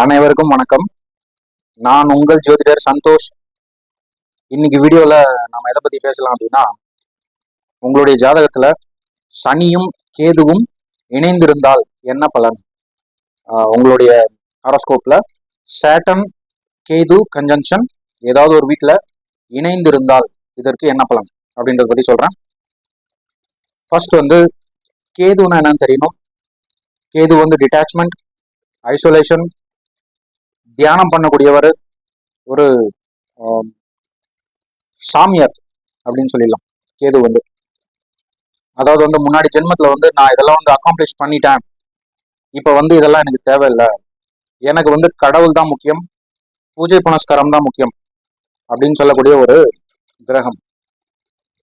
அனைவருக்கும் வணக்கம். நான் உங்கள் ஜோதிடர் சந்தோஷ். இன்னைக்கு வீடியோவில் நம்ம எதை பற்றி பேசலாம் அப்படின்னா உங்களுடைய ஜாதகத்தில் சனியும் கேதுவும் இணைந்திருந்தால் என்ன பலன்? உங்களுடைய ஹாரோஸ்கோப்பில் சேட்டன் கேது கன்ஜங்ஷன் ஏதாவது ஒரு வீட்டில் இணைந்திருந்தால் இதற்கு என்ன பலன் அப்படின்றத பற்றி சொல்கிறேன் ஃபர்ஸ்ட் வந்து கேதுன்னா என்னன்னு தெரியணும். கேது வந்து டிட்டாச்மெண்ட் ஐசோலேஷன் தியானம் பண்ணக்கூடியவர் ஒரு சாமியார் அப்படின்னு சொல்லிடலாம். கேது வந்து. அதாவது வந்து முன்னாடி ஜென்மத்தில் வந்து நான் இதெல்லாம் வந்து அக்காம்ப்ளிஷ் பண்ணிட்டேன். இப்போ வந்து இதெல்லாம் எனக்கு தேவையில்லை. எனக்கு வந்து கடவுள் தான் முக்கியம். பூஜை புனஸ்காரம் தான் முக்கியம். அப்படின்னு சொல்லக்கூடிய ஒரு கிரகம்.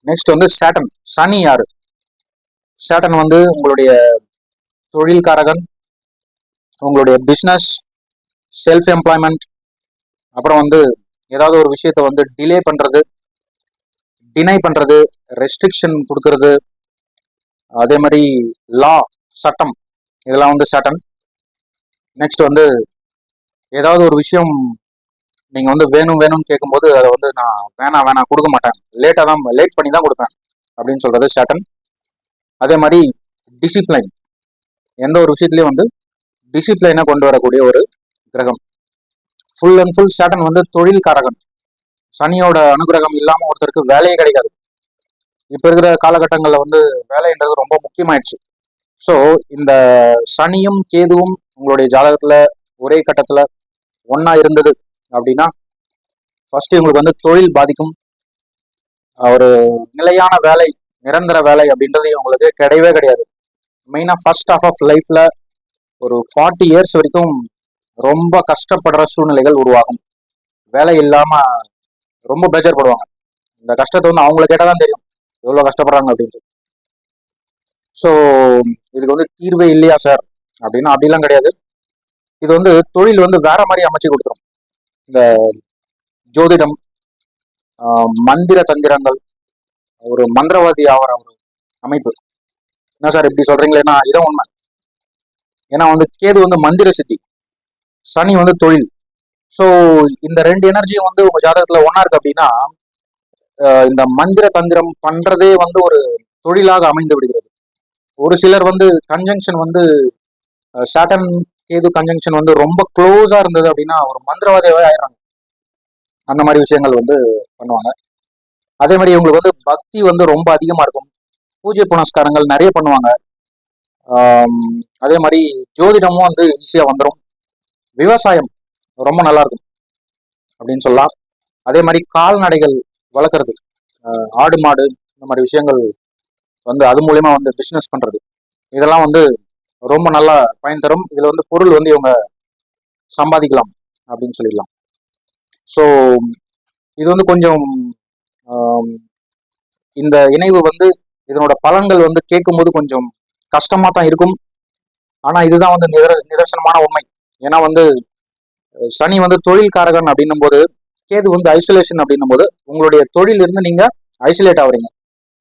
நெக்ஸ்ட் வந்து சேட்டன் சனி யாரு? சேட்டன் வந்து உங்களுடைய தொழில்காரகன் உங்களுடைய பிஸ்னஸ் செல்ஃப் எம்ப்ளாய்மெண்ட் அப்புறம் வந்து ஏதாவது ஒரு விஷயத்த வந்து டிலே பண்ணுறது டினை பண்ணுறது ரெஸ்ட்ரிக்ஷன் கொடுக்கறது. அதே மாதிரி லா சட்டம் இதெல்லாம் வந்து சட்டம் நெக்ஸ்ட் வந்து ஏதாவது ஒரு விஷயம் நீங்கள் வந்து வேணும் வேணும்னு கேட்கும்போது அதை வந்து நான் வேணாம் வேணாம் கொடுக்க மாட்டேன். லேட்டாக தான் லேட் பண்ணி தான் கொடுப்பேன் அப்படின்னு சொல்கிறது சேட்டன் அதே மாதிரி டிசிப்ளைன் எந்த ஒரு விஷயத்துலையும் வந்து டிசிப்ளைனை கொண்டு வரக்கூடிய ஒரு கிரகம். ஃபுல் அண்ட் ஃபுல் சேட்டன் வந்து தொழில் காரகன் சனியோட அனுகிரகம் இல்லாம ஒருத்தருக்கு வேலையே கிடைக்காது. இப்ப இருக்கிற காலகட்டங்கள்ல வந்து வேலைன்றது ரொம்ப முக்கியமாயிடுச்சு. ஸோ இந்த சனியும் கேதுவும் உங்களுடைய ஜாதகத்துல ஒரே கட்டத்துல ஒன்னா இருந்தது அப்படின்னா ஃபர்ஸ்ட் உங்களுக்கு வந்து தொழில் பாதிக்கும். ஒரு நிலையான வேலை நிரந்தர வேலை அப்படின்றது உங்களுக்கு கிடையவே கிடையாது. மெயினா ஃபர்ஸ்ட் ஆஃப் ஆஃப் லைஃப்ல ஒரு ஃபார்ட்டி இயர்ஸ் வரைக்கும் ரொம்ப கஷ்டப்படுற சூழ்நிலைகள் உருவாகும். வேலை இல்லாம ரொம்ப பேஜர்படுவாங்க இந்த கஷ்டத்தை வந்து அவங்கள கேட்டால் தான் தெரியும். எவ்வளோ கஷ்டப்படுறாங்க அப்படின்ட்டு. ஸோ இதுக்கு வந்து தீர்வே இல்லையா சார் அப்படின்னா அப்படிலாம் கிடையாது. இது வந்து தொழில் வந்து வேற மாதிரி அமைச்சு கொடுத்துரும். இந்த ஜோதிடம் மந்திர தந்திரங்கள் ஒரு மந்திரவாதி ஆகிற ஒரு அமைப்பு. என்ன சார் இப்படி சொல்றீங்களேன்னா இதான் உண்மை. ஏன்னா வந்து கேது வந்து மந்திர சித்தி. சனி வந்து தொழில். ஸோ இந்த ரெண்டு எனர்ஜியும் வந்து உங்க ஜாதகத்துல ஒன்னா இருக்கு அப்படின்னா இந்த மந்திர தந்திரம் பண்றதே வந்து ஒரு தொழிலாக அமைந்து விடுகிறது. ஒரு சிலர் வந்து கன்ஜங்ஷன் வந்து சாட்டன் கேது கன்ஜங்ஷன் வந்து ரொம்ப க்ளோஸா இருந்தது அப்படின்னா ஒரு மந்திரவாதியாவே ஆயிடுறாங்க. அந்த மாதிரி விஷயங்கள் வந்து பண்ணுவாங்க. அதே மாதிரி இவங்களுக்கு வந்து பக்தி வந்து ரொம்ப அதிகமா இருக்கும். பூஜை புனஸ்காரங்கள் நிறைய பண்ணுவாங்க. அதே மாதிரி ஜோதிடமும் வந்து ஈஸியா வந்துடும் விவசாயம் ரொம்ப நல்லா இருக்கும் அப்படின்னு சொல்லலாம். அதே மாதிரி கால்நடைகள் வளர்க்குறது ஆடு மாடு இந்த மாதிரி விஷயங்கள் வந்து அது மூலயமா வந்து பிஸ்னஸ் பண்ணுறது இதெல்லாம் வந்து ரொம்ப நல்லா பயன் தரும். இதில் வந்து பொருள் வந்து இவங்க சம்பாதிக்கலாம் அப்படின்னு சொல்லிடலாம். ஸோ இது வந்து கொஞ்சம் இந்த இணைவு வந்து இதனோட பலன்கள் வந்து கேட்கும்போது கொஞ்சம் கஷ்டமாக தான் இருக்கும். ஆனால் இதுதான் வந்து நிதர நிதர்சனமான உண்மை. ஏன்னா வந்து சனி வந்து தொழில்காரகன் அப்படின்னும் போது கேது வந்து ஐசோலேஷன் அப்படின்னும் போது உங்களுடைய தொழில் இருந்து நீங்க ஐசோலேட் ஆகுறீங்க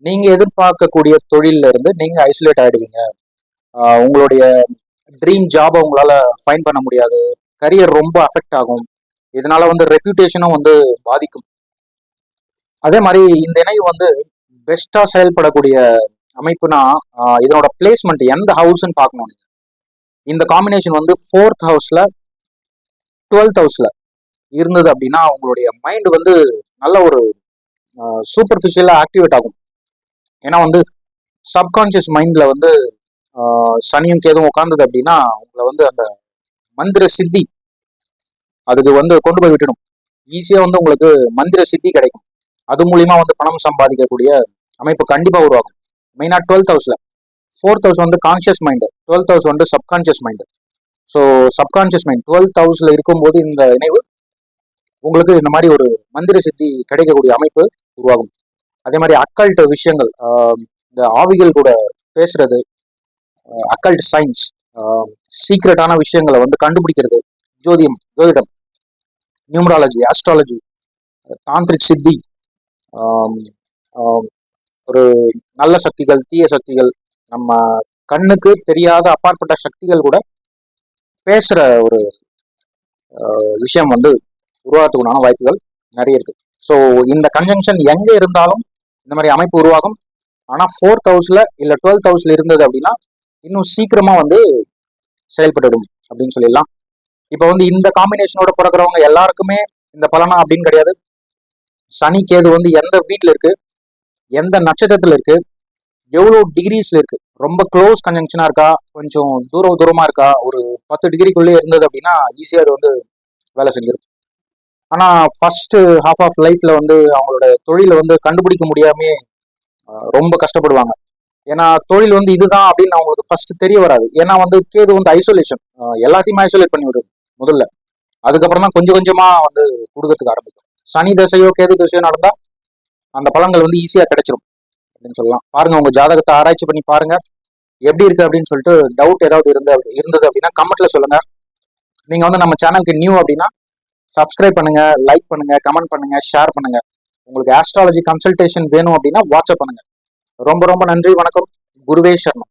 நீங்க எதிர்பார்க்கக்கூடிய தொழில்ல இருந்து நீங்க ஐசோலேட் ஆயிடுவீங்க. உங்களுடைய ட்ரீம் ஜாபை உங்களால ஃபைன் பண்ண முடியாது. கரியர் ரொம்ப அஃபெக்ட் ஆகும். இதனால வந்து ரெப்யூட்டேஷனும் வந்து பாதிக்கும். அதே மாதிரி இந்த இணைவு வந்து பெஸ்டா செயல்படக்கூடிய அமைப்புனா இதனோட பிளேஸ்மெண்ட் எந்த ஹவுஸ்ன்னு பார்க்கணும் நீங்க. இந்த காம்பினேஷன் வந்து ஃபோர்த் ஹவுஸ்ல டுவெல்த் ஹவுஸ்ல இருந்தது அப்படின்னா உங்களுடைய மைண்ட் வந்து நல்ல ஒரு சூப்பர்ஃபிஷியலா ஆக்டிவேட் ஆகும். ஏன்னா வந்து சப்கான்சியஸ் மைண்ட்ல வந்து சனியும் கேதும் உட்கார்ந்தது அப்படின்னா உங்களை வந்து அந்த மந்திர சித்தி அதுக்கு வந்து கொண்டு போய் விட்டுடும். ஈஸியா வந்து உங்களுக்கு மந்திர சித்தி கிடைக்கும். அது மூலியமா வந்து பணம் சம்பாதிக்கக்கூடிய அமைப்பு கண்டிப்பா உருவாகும். மெயினா டுவெல்த் ஹவுஸ்ல ஃபோர்த் ஹவுஸ் வந்து கான்சியஸ் மைண்டு டுவெல்த் ஹவுஸ் வந்து subconscious mind so subconscious mind twelfth ஹவுஸில் இருக்கும்போது இந்த இணைவு உங்களுக்கு இந்த மாதிரி ஒரு மந்திர சித்தி கிடைக்கக்கூடிய அமைப்பு உருவாகும். அதே மாதிரி அக்கல்ட் விஷயங்கள் இந்த ஆவிகள் கூட பேசுறது அக்கல்ட் சயின்ஸ் சீக்ரெட்டான விஷயங்களை வந்து கண்டுபிடிக்கிறது ஜோதியம் ஜோதிடம் நியூமராலஜி ஆஸ்ட்ராலஜி தாந்திரிக் சித்தி ஒரு நல்ல சக்திகள் தீய சக்திகள் நம்ம கண்ணுக்கு தெரியாத அப்பாற்பட்ட சக்திகள் கூட பேசுற ஒரு விஷயம் வந்து உருவாகிறதுக்குண்டான வாய்ப்புகள் நிறைய இருக்கு. ஸோ இந்த கன்ஜங்ஷன் எங்க இருந்தாலும் இந்த மாதிரி அமைப்பு உருவாகும். ஆனால் ஃபோர்த் ஹவுஸ்ல இல்ல டுவெல்த் ஹவுஸ்ல இருந்தது அப்படின்னா இன்னும் சீக்கிரமா வந்து செயல்பட்டுடும் அப்படின்னு சொல்லிடலாம். இப்போ வந்து இந்த காம்பினேஷனோட பிறக்கிறவங்க எல்லாருக்குமே இந்த பலனா அப்படின்னு கிடையாது. சனி கேது வந்து எந்த வீட்டில் இருக்கு? எந்த நட்சத்திரத்தில் இருக்கு? எவ்வளோ டிகிரிஸ்ல இருக்கு? ரொம்ப க்ளோஸ் கன்ஜங்ஷனா இருக்கா? கொஞ்சம் தூரம் தூரமா இருக்கா? ஒரு பத்து டிகிரிக்குள்ளே இருந்தது அப்படின்னா ஈஸியா அது வந்து வேலை செஞ்சிடும் ஆனா ஃபர்ஸ்ட் ஹாஃப் ஆஃப் லைஃப்ல வந்து அவங்களோட தொழிலை வந்து கண்டுபிடிக்க முடியாமே ரொம்ப கஷ்டப்படுவாங்க. ஏன்னா தொழில் வந்து இதுதான் அப்படின்னு அவங்களுக்கு ஃபர்ஸ்ட் தெரிய வராது. ஏன்னா வந்து கேது வந்து ஐசோலேஷன் எல்லாத்தையுமே ஐசோலேட் பண்ணி விடுது முதல்ல. அதுக்கப்புறம் தான் கொஞ்சம் கொஞ்சமா வந்து கொடுக்கறதுக்கு ஆரம்பிக்கும். சனி தசையோ கேது தசையோ நடந்தா அந்த பலன்கள் வந்து ஈஸியா கிடைச்சிரும். அப்படின்னு சொல்லலாம். பாருங்க உங்க ஜாதகத்தை ஆராய்ச்சி பண்ணி பாருங்க. எப்படி இருக்கு அப்படின்னு சொல்லிட்டு டவுட் ஏதாவது இருந்த இருந்தது அப்படின்னா கமெண்ட்ல சொல்லுங்க. நீங்க வந்து நம்ம சேனலுக்கு நியூ அப்படின்னா சப்ஸ்கிரைப் பண்ணுங்க லைக் பண்ணுங்க கமெண்ட் பண்ணுங்க ஷேர் பண்ணுங்க. உங்களுக்கு ஆஸ்ட்ராலஜி கன்சல்டேஷன் வேணும் அப்படின்னா வாட்ஸ்அப் பண்ணுங்க. ரொம்ப ரொம்ப நன்றி வணக்கம். குருவே சர்மா.